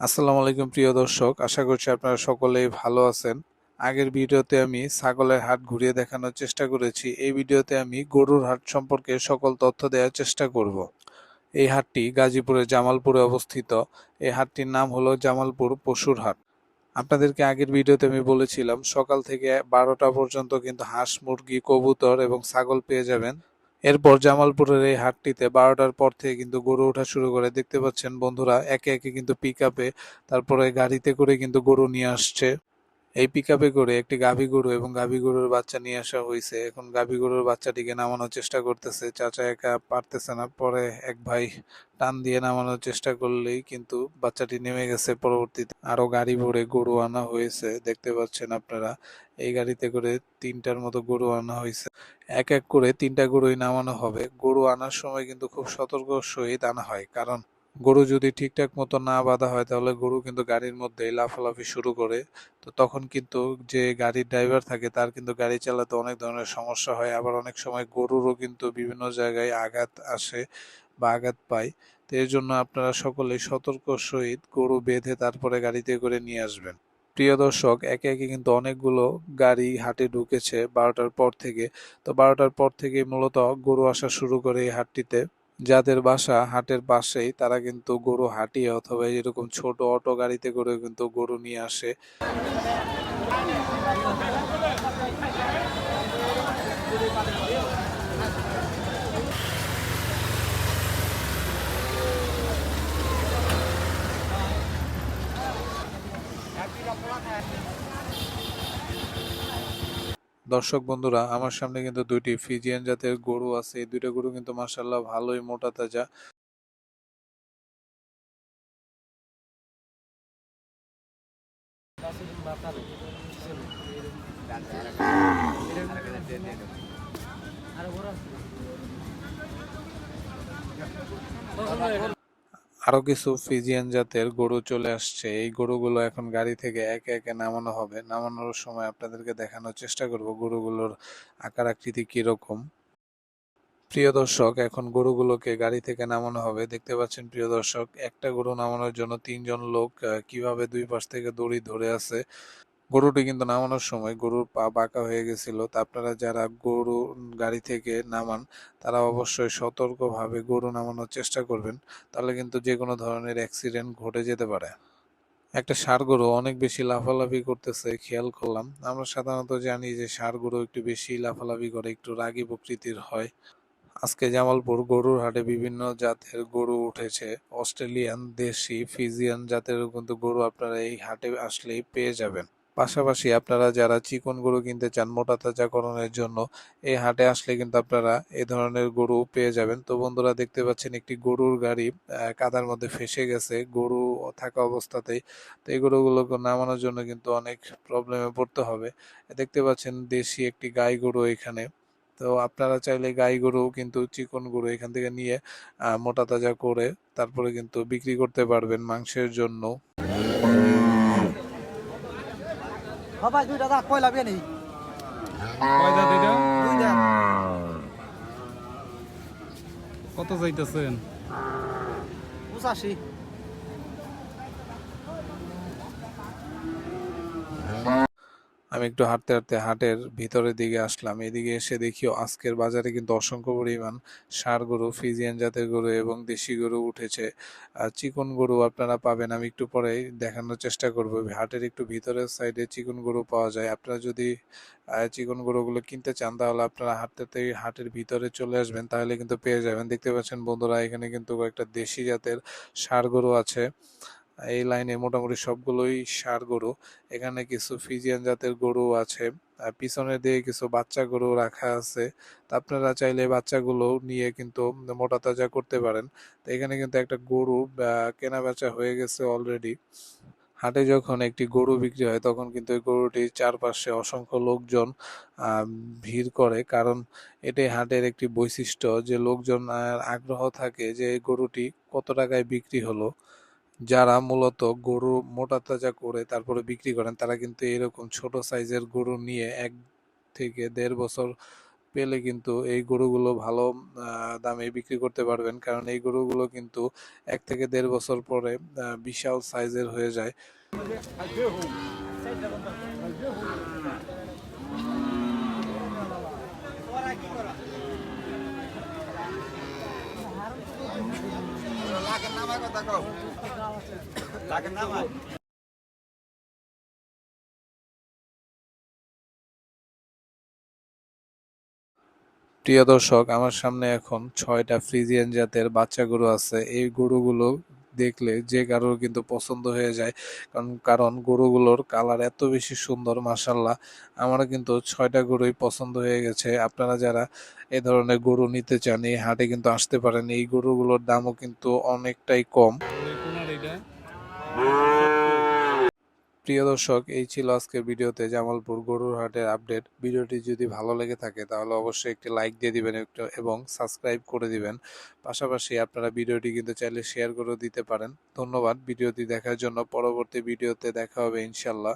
আসসালামু আলাইকুম, প্রিয় দর্শক। আশা করছি আপনারা সকলেই ভালো আছেন। আগের ভিডিওতে আমি ছাগলের হাট ঘুরিয়ে দেখানোর চেষ্টা করেছি। এই ভিডিওতে আমি গরুর হাট সম্পর্কে সকল তথ্য দেওয়ার চেষ্টা করব। এই হাটটি গাজীপুরের জামালপুরে অবস্থিত। এই হাটটির নাম হলো জামালপুর পশুর হাট। আপনাদেরকে আগের ভিডিওতে আমি বলেছিলাম, সকাল থেকে বারোটা পর্যন্ত কিন্তু হাঁস, মুরগি, কবুতর এবং ছাগল পেয়ে যাবেন। এরপর জামালপুরের এই হাটটিতে বারোটার পর থেকে কিন্তু গরু ওঠা শুরু করে। দেখতে পাচ্ছেন বন্ধুরা, একে একে কিন্তু পিক আপে তারপরে গাড়িতে করে কিন্তু গরু নিয়ে আসছে। এই পিক আপে করে একটি গাভী গরু এবং গাভী গরুর বাচ্চা নিয়ে আসা হয়েছে এখন গাভী গরুর বাচ্চাটিকে নামানোর চেষ্টা করতেছে। চাচা একা পারতেছে না। পরে এক ভাই টান দিয়ে নামানোর চেষ্টা করলেই কিন্তু বাচ্চাটি নেমে গেছে পরবর্তীতে। আরও গাড়ি ভরে গরু আনা হয়েছে। দেখতে পাচ্ছেন আপনারা, এই গাড়িতে করে তিনটার মতো গরু আনা হয়েছে এক এক করে তিনটা গরুই নামানো হবে। গরু আনার সময় কিন্তু খুব সতর্ক সহিত আনা হয়। কারণ গরু যদি ঠিকঠাক মতো না বাঁধা হয়, তাহলে গরু কিন্তু গাড়ির মধ্যেই লাফালাফি শুরু করে। তো তখন কিন্তু যে গাড়ির ড্রাইভার থাকে, তার কিন্তু গাড়ি চালাতে অনেক ধরনের সমস্যা হয়। আবার অনেক সময় গরুরও কিন্তু বিভিন্ন জায়গায় আঘাত আসে বা আঘাত পায়। তো এর জন্য আপনারা সকলে সতর্ক সহিত গরু বেঁধে তারপরে গাড়িতে করে নিয়ে আসবেন। প্রিয় দর্শক, একে একে কিন্তু অনেকগুলো গাড়ি হাটে ঢুকেছে বারোটার পর থেকে। তো বারোটার পর থেকে মূলত গরু আসা শুরু করে এই হাটটিতে। যাদের বাসা হাটের পাশেই, তারা কিন্তু গরু হাঁটিয়ে অথবা এরকম ছোট অটো গাড়িতে করে কিন্তু গরু নিয়ে আসে। দর্শক বন্ধুরা, আমার সামনে কিন্তু দুইটি ফিজিয়ান জাতের গরু আছে। এই দুইটা গরু কিন্তু মাসাল্লাহ ভালোই মোটা তাজা। কিছু ফিজিয়ান জাতের গরু চলে আসছে। এই গরুগুলো এখন গাড়ি থেকে একে একে নামানো হবে। নামানোর সময় আপনাদেরকে দেখানোর চেষ্টা করব গরুগুলোর আকার আকৃতি কীরকম। প্রিয় দর্শক, এখন গরুগুলোকে গাড়ি থেকে নামানো হবে। দেখতে পাচ্ছেন প্রিয় দর্শক, একটা গরু নামানোর জন্য তিনজন লোক কীভাবে দুই পাশ থেকে দড়ি ধরে আছে গরুটি কিন্তু নামানোর সময় গরুর পা বাঁকা হয়ে গেছিল। তা আপনারা যারা গরু গাড়ি থেকে নামান, তারা অবশ্যই সতর্কভাবে গরু নামানোর চেষ্টা করবেন। তাহলে কিন্তু যে কোনো ধরনের অ্যাক্সিডেন্ট ঘটে যেতে পারে। একটা ষাঁড় গরু অনেক বেশি লাফালাফি করতেছে, খেয়াল করলাম। আমরা সাধারণত জানি যে ষাঁড় গরু একটু বেশি লাফালাফি করে, একটু রাগী প্রকৃতির হয়। আজকে জামালপুর গরুর হাটে বিভিন্ন জাতের গরু উঠেছে। অস্ট্রেলিয়ান, দেশি, ফিজিয়ান জাতের কিন্তু গরু আপনারা এই হাটে আসলেই পেয়ে যাবেন। পাশাপাশি আপনারা যারা চিকন গরু কিনতে চান, মোটা তাজাকরণের জন্য, এই হাটে আসলে কিন্তু আপনারা এই ধরনের গরু পেয়ে যাবেন। তো বন্ধুরা, দেখতে পাচ্ছেন একটি গরুর গাড়ি কাদার মধ্যে ফেসে গেছে, গরু থাকা অবস্থাতেই। তো এই গরুগুলোকে নামানোর জন্য কিন্তু অনেক প্রবলেমে পড়তে হবে। দেখতে পাচ্ছেন দেশি একটি গাই গরু এখানে। তো আপনারা চাইলে গাই গরু কিন্তু চিকন গরু এখান থেকে নিয়ে মোটা তাজা করে তারপরে কিন্তু বিক্রি করতে পারবেন মাংসের জন্য। বাবা দুইটা দাঁত পয়লা বিয়ে নেই। কত যাইতেছেন? পঁচাশি। আমি একটু হাঁটতে হাঁটতে হাটের ভিতরের দিকে আসলাম। এদিকে এসে দেখিও আজকের বাজারে কিন্তু অসংখ্য পরিমাণ ষাঁড় গরু, ফিজিয়ান জাতের গরু এবং দেশি গরু উঠেছে। চিকন গরু আপনারা পাবেন, আমি একটু পরেই দেখানোর চেষ্টা করব। হাটের একটু ভিতরের সাইডে চিকন গরু পাওয়া যায়। আপনারা যদি চিকন গরুগুলো কিনতে চান, তাহলে আপনারা হাটতে হাটের ভিতরে চলে আসবেন, তাহলে কিন্তু পেয়ে যাবেন। দেখতে পাচ্ছেন বন্ধুরা, এখানে কিন্তু কয়েকটা দেশি জাতের ষাঁড় গরু আছে। এই লাইনে মোটামুটি সবগুলোই সার গরু। এখানে কিছু ফিজিয়ান জাতের গরু আছে, আর পিছনের দিকে কিছু বাচ্চা গরু রাখা আছে। আপনারা চাইলে বাচ্চাগুলো নিয়ে কিন্তু মোটা তাজা করতে পারেন। তো এখানে কিন্তু একটা গরু কেনা বেচা হয়ে গেছে অলরেডি হাটে যখন একটি গরু বিক্রি হয়, তখন কিন্তু এই গরুটির চারপাশে অসংখ্য লোকজন ভিড় করে। কারণ এটাই হাটের একটি বৈশিষ্ট্য যে লোকজন আগ্রহ থাকে যে এই গরুটি কত টাকায় বিক্রি হলো। যারা মূলত গরু মোটা তাজা করে তারপরে বিক্রি করেন, তারা কিন্তু এরকম ছোট সাইজের গরু নিয়ে এক থেকে দেড় বছর পেলে কিন্তু এই গরুগুলো ভালো দামে বিক্রি করতে পারবেন। কারণ এই গরুগুলো কিন্তু এক থেকে দেড় বছর পরে বিশাল সাইজের হয়ে যায়। প্রিয় দর্শক, আমার সামনে এখন ছয়টা ফ্রিজিয়ান জাতের বাচ্চা গরু আছে। এই গরুগুলো দেখলে যে কারোর কিন্তু পছন্দ হয়ে যায়, কারণ কারণ গরুগুলোর কালার এত বেশি সুন্দর মাসাল্লাহ আমার কিন্তু ছয়টা গরুই পছন্দ হয়ে গেছে। আপনারা যারা এ ধরনের গরু নিতে চান, এই হাটে কিন্তু আসতে পারেন। এই গরুগুলোর দামও কিন্তু অনেকটাই কম। প্রিয় দর্শক, এই ছিল আজকের ভিডিওতে জামালপুর গরুর হাটের আপডেট। ভিডিওটি যদি ভালো লেগে থাকে, তাহলে অবশ্যই একটি লাইক দিয়ে দিবেন একটু এবং সাবস্ক্রাইব করে দিবেন। পাশাপাশি আপনারা ভিডিওটি কিন্তু চাইলে শেয়ার করে দিতে পারেন। ধন্যবাদ। ভিডিওটি দেখার জন্য পরবর্তী ভিডিওতে দেখা হবে ইনশাল্লাহ।